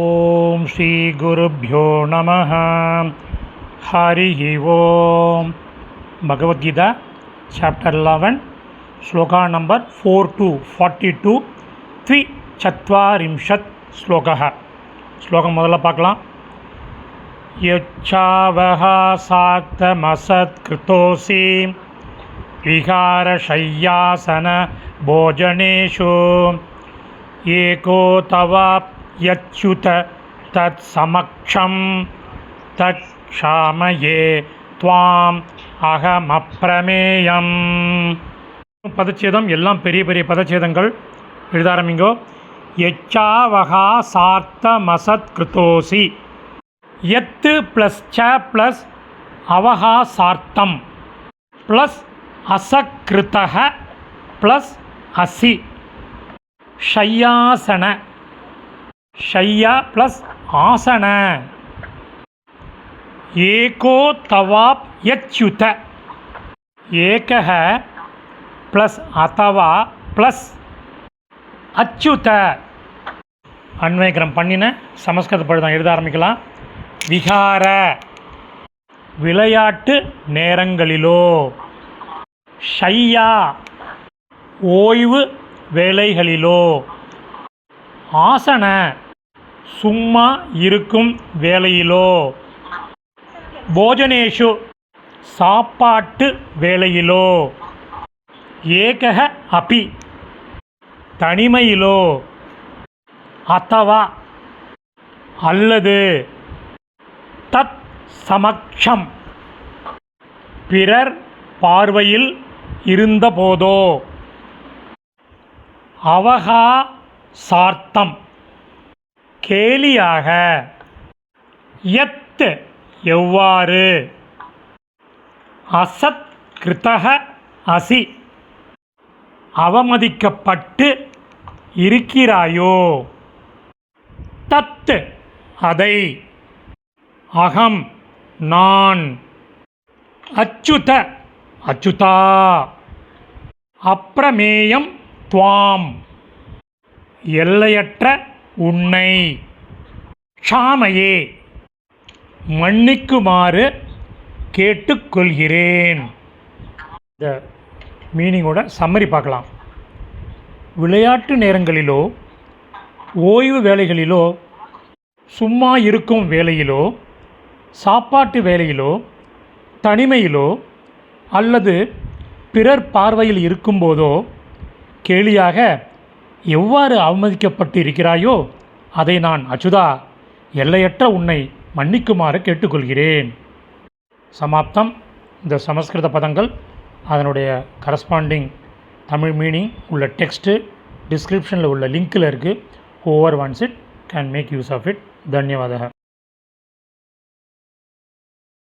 ओम श्री गुरुभ्यो नम। हरि ओम। Bhagavad Gita chapter eleven shloka number four to forty two द्विचत्वारिंशत् श्लोकः। श्लोक मोदल्ल पाकलाम् यच्छावः साक्तमसत्कृतोऽसि विहारशय्यासनभोजनेषु एको तवा तवाप्यच्युत तत्समक्षं तत्क्षामये त्वाम् அகமப்பிரமேயம் பதச்சேதம் எல்லாம் பெரிய பெரிய பதச்சேதங்கள் எழுத ஆரம்பிங்கோ எச்சாவகா சார்த்த மசத் கிருத்தோசி எத்து ப்ளஸ் ச ப்ளஸ் அவகா சார்த்தம் ப்ளஸ் அசக்கிருத்தக ப்ளஸ் அசி ஷய்யாசன ஷையா ப்ளஸ் ஆசன. ஏகோ தவாப் யச்யுத ஏகஹ ப்ளஸ் அத்தவா ப்ளஸ் அச்சுத. அன்வயக்கிரம் பண்ணின சமஸ்கிருத பழுதம் எழுத ஆரம்பிக்கலாம். விகார விளையாட்டு நேரங்களிலோ. ஷையா. ஓய்வு வேலைகளிலோ ஆசன. சும்மா இருக்கும் வேலையிலோ? போஜனேஷு சாப்பாட்டு வேலையிலோ? ஏகக அபி தனிமையிலோ? அத்தவா? அல்லது தத் சமக்ஷம்? பிறர் பார்வையில் இருந்தபோதோ? அவகா சார்த்தம் கேலியாக எத் எவ்வாறு? அசத் கிருத்தக அசி. அவமதிக்கப்பட்டு இருக்கிறாயோ? தத்து அதை. அகம் நான். அச்சுத அச்சுதா. அப்பிரமேயம் துவாம். எல்லையற்ற உன்னை க்ஷாமையே மன்னிக்குமாறு கேட்டுக்கொள்கிறேன். இந்த மீனிங்கோட சம்மரி பார்க்கலாம். விளையாட்டு நேரங்களிலோ ஓய்வு வேலைகளிலோ சும்மா இருக்கும் வேலையிலோ சாப்பாட்டு வேலையிலோ தனிமையிலோ அல்லது பிறர் பார்வையில் இருக்கும்போதோ கேலியாக எவ்வாறு அவமதிக்கப்பட்டு இருக்கிறாயோ அதை நான் அச்சுதா எல்லையற்ற உன்னை மன்னிக்குமாறு கேட்டுக்கொள்கிறேன். சமாப்தம். இந்த சமஸ்கிருத பதங்கள் அதனுடைய கரஸ்பாண்டிங் தமிழ் மீனிங் உள்ள டெக்ஸ்ட்டு டிஸ்கிரிப்ஷனில் உள்ள லிங்க்கில் இருக்குது over once it can make use of it தன்யவாதக.